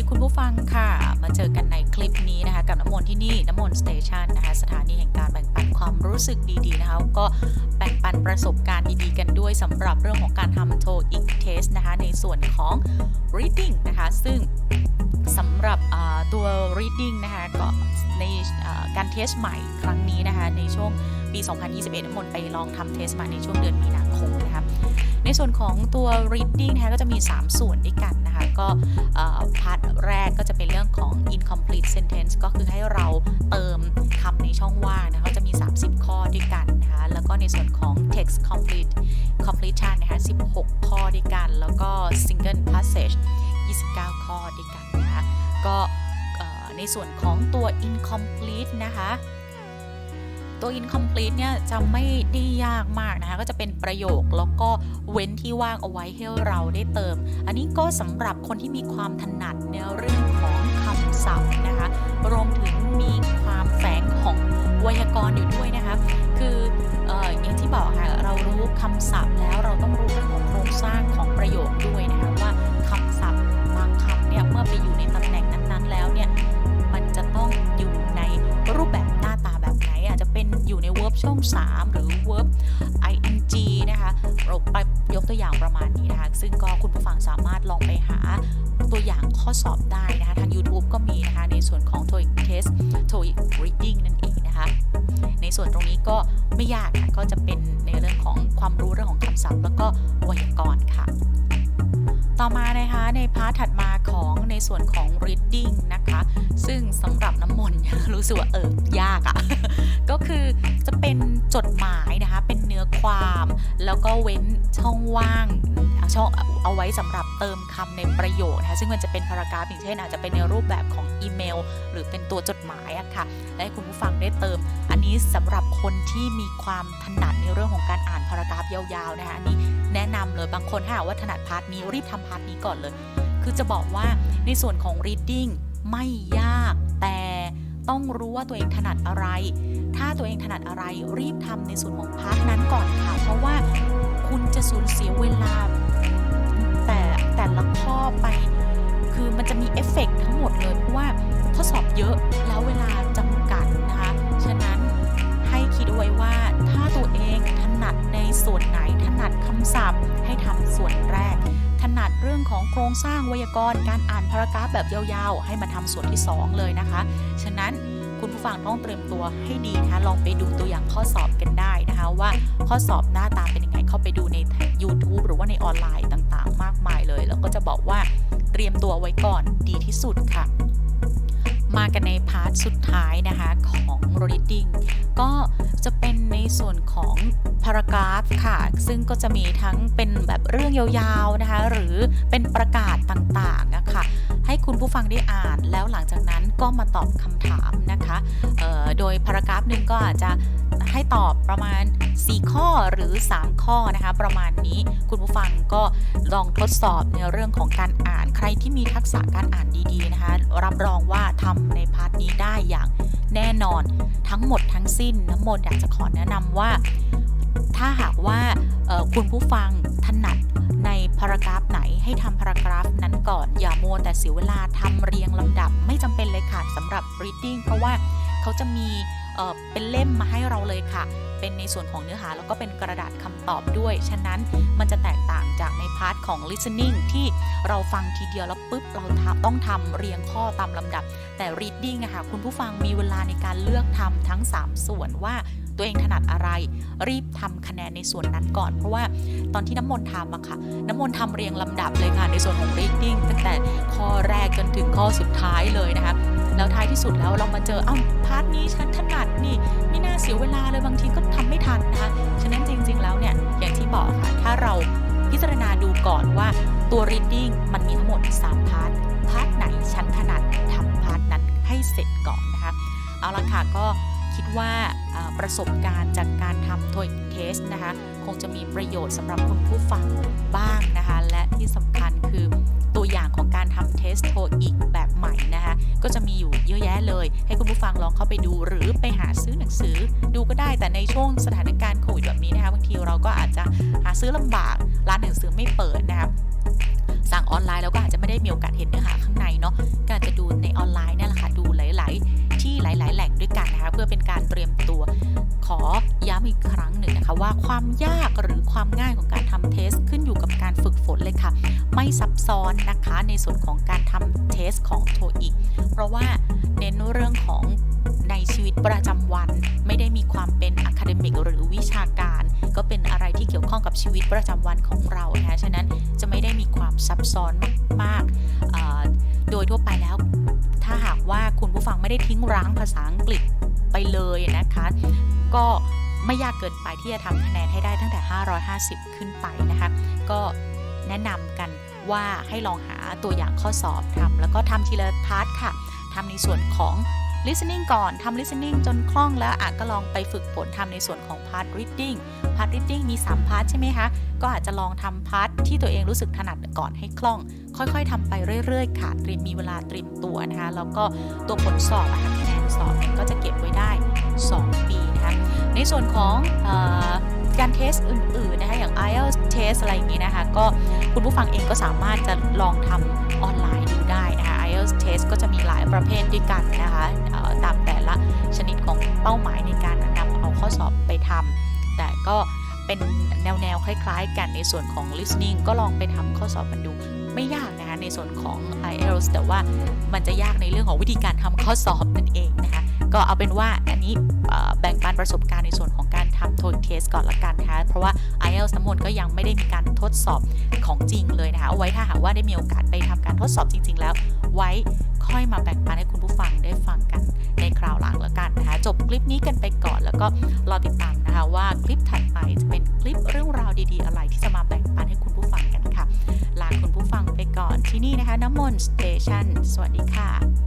ีคุณผู้ฟังค่ะ มาเจอกันในคลิปนี้นะคะ กับน้ำมนต์ที่นี่น้ำมนต์สเตชันนะคะสถานีแห่งการแบ่งปันความรู้สึกดีๆนะคะก็แบ่งปันประสบการณ์ดีๆกันด้วยสำหรับเรื่องของการทำโทอีกเทสนะคะ ในส่วนของ reading นะคะ ซึ่งสำหรับตัว reading นะคะก็ในการเทสใหม่ครั้ง นี้นะคะในช่วงปี 2021น้ำมนไปลองทำเทสมาในช่วงเดือนมีนาคมนะคะในส่วนของตัว reading นะคะก็จะมี 3 ส่วนด้วยกันนะคะก็พาร์ทแรกก็จะเป็นเรื่องของ incomplete sentence ก็คือให้เราเติมคำในช่องว่างนะคะก็จะมี 30 ข้อด้วยกันนะคะแล้วก็ในส่วนของ text complete completion นะคะ16 ข้อด้วยกัน แล้วก็ single passage 29 ข้อด้วยกันนะคะก็ในส่วนของตัว incomplete นะคะ ตัว incomplete เนี่ยจะไม่ได้ยากมากนะคะ ก็จะเป็นประโยคแล้วก็เว้นที่ว่างเอาไว้ให้เราได้เติม อันนี้ก็สำหรับคนที่มีความถนัดในเรื่องของคำศัพท์นะคะ รวมถึงมีความแฝงของไวยากรณ์อยู่ด้วยนะคะ คืออออย่างที่บอกค่ะ เรารู้คำศัพท์แล้วเราต้องรู้ ฟังสามารถลองไปหาตัวอย่างข้อสอบได้นะคะ ทาง YouTube ก็มีนะคะ ในส่วนของ TOEIC test TOEIC reading นั่นเองนะคะ ในส่วนตรงนี้ก็ไม่ยากค่ะก็จะเป็นในเรื่องของความรู้เรื่องของคำศัพท์แล้วก็ไวยากรณ์ค่ะ ต่อมานะคะในพาร์ทถัดมาของในส่วนของ reading นะคะ ซึ่งสำหรับน้ำมนต์รู้สึกว่าเออยากอะ่ะ ก็คือจะเป็นจดหมายนะคะ เป็นเนื้อความ แล้วก็เว้นช่องว่าง ช่องเอาไว้สำหรับเติมคำในประโยคนะคะซึ่งมันจะเป็นพารากราฟอย่างเช่นอาจจะเป็นในรูปแบบของอีเมล หรือเป็นตัวจดหมายอะค่ะและให้คุณผู้ฟังได้เติม อันนี้สำหรับคนที่มีความถนัดในเรื่องของการอ่านพารากราฟยาวๆนะคะอันนี้แนะนำเลยบางคนถ้าว่าถนัดพาร์ทนี้รีบทำพาร์ทนี้ก่อนเลย คือจะบอกว่าในส่วนของ reading ไม่ยากแต่ต้องรู้ว่าตัวเองถนัดอะไร ถ้าตัวเองถนัดอะไรรีบทำในส่วนของพาร์ทนั้นก่อนค่ะ เพราะว่าคุณจะสูญเสียเวลา ละข้อไป คือมันจะมีเอฟเฟกต์ทั้งหมดเลย เพราะว่าข้อสอบเยอะแล้วเวลาจำกัดนะคะ ฉะนั้นให้คิดเอาไว้ว่าถ้าตัวเองถนัดในส่วนไหนถนัดคำศัพท์ ให้ทำส่วนแรก ถนัดเรื่องของโครงสร้างไวยากรณ์การอ่านพารากราฟแบบยาวๆ ให้มาทำส่วนที่ 2 เลยนะคะ ฉะนั้นคุณผู้ฟังต้องเตรียมตัวให้ดีนะคะลองไปดูตัวอย่างข้อสอบกันได้นะคะว่าข้อสอบหน้าตาเป็นยังไง เข้าไปดูใน YouTube หรือว่าในออนไลน์ต่างๆ มากมายเลย แล้วก็จะบอกว่าเตรียมตัวไว้ก่อนดีที่สุดค่ะ มากันในพาร์ทสุดท้ายนะคะของ reading ก็จะเป็นในส่วนของ paragraph ค่ะ ซึ่งก็จะมีทั้งเป็นแบบเรื่องยาวๆนะคะ หรือเป็นประกาศต่างๆอะคะ ให้คุณผู้ฟังได้อ่าน แล้วหลังจากนั้นก็มาตอบคำถามนะคะโดย paragraph หนึ่งก็อาจจะให้ตอบประมาณ 4 ข้อหรือ 3 ข้อนะคะประมาณนี้คุณผู้ฟังก็ลองทดสอบในเรื่องของการอ่านใครที่มีทักษะการอ่านดีๆนะคะรับรองว่าทำในพาร์ทนี้ได้อย่างแน่นอนทั้งหมดทั้งสิ้นน้ำมนต์อยากจะขอแนะนำว่า ถ้าหากว่าคุณผู้ฟังถนัดในพารากราฟไหนให้ทำพารากราฟนั้นก่อนอย่า วแต่เสียเวลาทำเรียงลำดับไม่จำเป็นเลยค่ะสำหรับ reading เพราะว่าเขาจะมีเป็นเล่มมาให้เราเลยค่ะ เป็นในส่วนของเนื้อหาแล้วก็เป็นกระดาษคำตอบด้วย ฉะนั้นมันจะแตกต่างจากในพาร์ทของ listening ที่เราฟังทีเดียวแล้วปุ๊บเราต้องทำเรียงข้อตามลำดับ แต่ reading อะค่ะคุณผู้ฟังมีเวลาในการเลือกทำทั้ง 3 ส่วนว่า ตัวเองถนัดอะไร รีบทำคะแนนในส่วนนั้นก่อน เพราะว่าตอนที่น้ำมนต์ทำอะค่ะ น้ำมนต์ทำเรียงลำดับเลยค่ะในส่วนของ reading ตั้งแต่ข้อแรกจนถึงข้อสุดท้ายเลยนะคะแล้วท้ายที่สุดแล้วเรามาเจออ้าวพาร์ทนี้ฉันถนัดนี่ไม่น่าเสียเวลาเลยบางทีก็ทำไม่ทันนะคะฉะนั้นจริง ๆ แล้วเนี่ยอย่างที่บอกค่ะถ้าเราพิจารณาดูก่อนว่าตัว reading มันมีทั้งหมด 3 พาร์ท พาร์ทไหนฉันถนัดทำพาร์ทนั้นให้เสร็จก่อนนะคะ เอาละค่ะก็ คิดว่าประสบการณ์จากการทำ TOEIC test นะคะ คงจะมีประโยชน์สำหรับคุณผู้ฟังบ้างนะคะ และที่สำคัญคือตัวอย่างของการทำเทส TOEIC แบบใหม่นะคะ ก็จะมีอยู่เยอะแยะเลย ให้คุณผู้ฟังลองเข้าไปดูหรือไปหาซื้อหนังสือดูก็ได้แต่ในช่วงสถานการณ์โควิดแบบนี้นะคะบางทีเราก็อาจจะหาซื้อลำบากร้านหนังสือไม่เปิดนะคะสั่งออนไลน์เราก็อาจจะไม่ได้มีโอกาสเห็นเนื้อหาข้างในเนาะก็อาจจะดูในออนไลน์นี่ ว่าความยากหรือความง่ายของการทำเทสขึ้นอยู่กับการฝึกฝนเลยค่ะ ไม่ซับซ้อนนะคะในส่วนของการทำเทสของโทอีก เพราะว่าเน้นเรื่องของในชีวิตประจำวัน ไม่ได้มีความเป็นอะคาเดมิกหรือวิชาการ ก็เป็นอะไรที่เกี่ยวข้องกับชีวิตประจำวันของเรานะฉะนั้นจะไม่ได้มีความซับซ้อนมากๆโดยทั่วไปแล้ว ถ้าหากว่าคุณผู้ฟังไม่ได้ทิ้งร้างภาษาอังกฤษไปเลยนะคะ ก็ ไม่ยากเกินไปที่จะทำคะแนนให้ได้ตั้งแต่ 550 ขึ้นไปนะคะ ก็แนะนำกันว่าให้ลองหาตัวอย่างข้อสอบทำแล้วก็ทำทีละพาร์ทค่ะทำในส่วนของ listening ก่อนทำ listening จนคล่องแล้วอาจก็ลองไปฝึกฝนทำในส่วนของ part reading part reading มี3พาร์ทใช่ไหมคะ ก็อาจจะลองทำพาร์ทที่ตัวเองรู้สึกถนัดก่อนให้คล่อง ค่อยๆทำไปเรื่อยๆ ค่ะเตรียมมีเวลาเตรียมตัวนะคะ แล้วก็ตัวผลสอบคะแนนสอบเนี่ยก็จะเก็บไว้ได้ 2 ปี ในส่วนของอการเทสอื่นๆนะคะอย่าง IELTS test อะไรอย่างนี้นะคะก็คุณผู้ฟังเองก็สามารถจะลองทำออนไลน์ดูได้นะคะ IELTS test ก็จะมีหลายประเภทด้วยกันนะคะตามแต่ละชนิดของเป้าหมายในการนำเอาข้อสอบไปทำแต่ก็เป็นแนวๆ คล้ายๆ กันในส่วนของ listening ก็ลองไปทำข้อสอบมันดูไม่ยากนะ ในส่วนของ IELTS แต่ว่ามันจะยากในเรื่องของวิธีการทำข้อสอบนั่นเองนะคะก็เอาเป็นว่าอันนี้แบ่งปันประสบการณ์ในส่วนของการทำโท e เทสก่อนละกันนะคะเพราะว่า IELTS น้ำมนต์ก็ยังไม่ได้มีการทดสอบของจริงเลยนะคะเอาไว้ถ้าหากว่าได้มีโอกาสไปทำการทดสอบจริง ๆ แล้ว ไว้ค่อยมาแบ่งปันให้คุณผู้ฟังได้ฟังกันในคราวหลังละกันนะคะจบคลิปนี้กันไปก่อนแล้วก็รอติดตามนะคะว่าคลิปถัดไปจะเป็นคลิปเรื่องราวดี ๆ อะไรที่จะมาแบ่ง ที่นี่นะคะน้ำมนต์สเตชันสวัสดีค่ะ